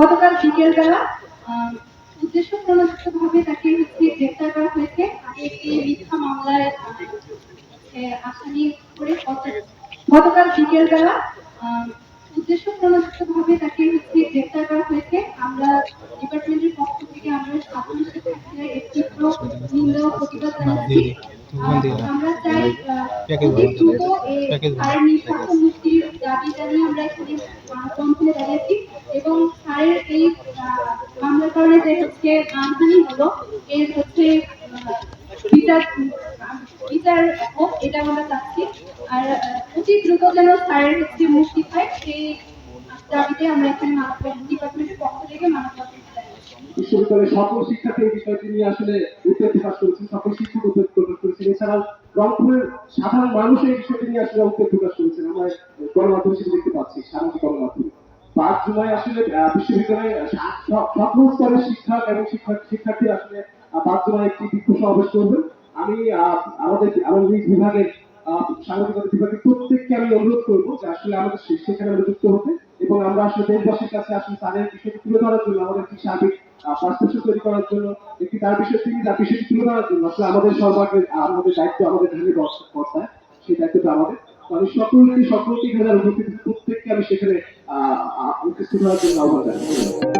গতকাল বিকেলবেলা উদ্দেশ্য তাকে হচ্ছে গ্রেপ্তার করা হয়েছে। একটি মিথ্যা মামলায় আসামি করে গতকাল বিকেলবেলা উদ্দেশ্য তাকে হচ্ছে গ্রেপ্তার করা হয়েছে। আমরা ডিপার্টমেন্টের পক্ষ থেকে আমরা সাধারণ শিক্ষার্থীরা এর তীব্র নিন্দা প্রতিবাদ জানাচ্ছি। আমরা চাই অতি দ্রুত এই মুক্তির দাবি জানিয়ে আমরা এখানে মানববন্ধনে দাঁড়িয়েছি আহ, মামলার কারণে যে হচ্ছে হলো এর হচ্ছে বিচার হোক এটা আমরা চাচ্ছি। আর অতি দ্রুত যেন স্যারের হচ্ছে মুক্তি পায় সেই দাবিতে আমরা এখানে মানব ডিপার্টমেন্টের পক্ষ থেকে শিক্ষার্থী এই বিষয়টি নিয়ে আসলে উদ্বেগ প্রকাশ করেছেন সকল শিক্ষক উদ্বেগ প্রকাশ করেছেন। এছাড়াও রংপুরের সাধারণ মানুষ এই বিষয়টি নিয়ে আসলে উদ্বেগ প্রকাশ করেছেন। আমরা গণমাধ্যম হিসেবে দেখতে পাচ্ছি সামাজিক গণমাধ্যমে। পাঁচ জুলাই আসলে বিশ্ববিদ্যালয়ে সকল স্তরের শিক্ষক এবং শিক্ষক- শিক্ষার্থী আসলে পাঁচ জুলাই একটি বিক্ষোভ সমাবেশ করবেন। আমি আমাদের আমাদের বিভাগের সাংবাদিকতা বিভাগের প্রত্যেককে আমি অনুরোধ করব যে আসলে আমাদের সেখানে আমরা যুক্ত হতে এবং আমরা আসলে দেশবাসীর কাছে আসলে তাদের বিষয়টি তুলে ধরার জন্য, আমাদের একটি সার্বিক পারসেপশন তৈরি করার জন্য, একটি তার বিষয়ে তিনি তার বিষয়টি তুলে ধরার জন্য আসলে আমাদের সর্বাগ্রে আমাদের দায়িত্ব আমাদের ধানের কর্তায় সেই দায়িত্বটা আমাদের। আমি সকলকে সকলকে এখানে উপস্থিত প্রত্যেককে আমি সেখানে উপস্থিত হওয়ার জন্য আহ্বান জানাই।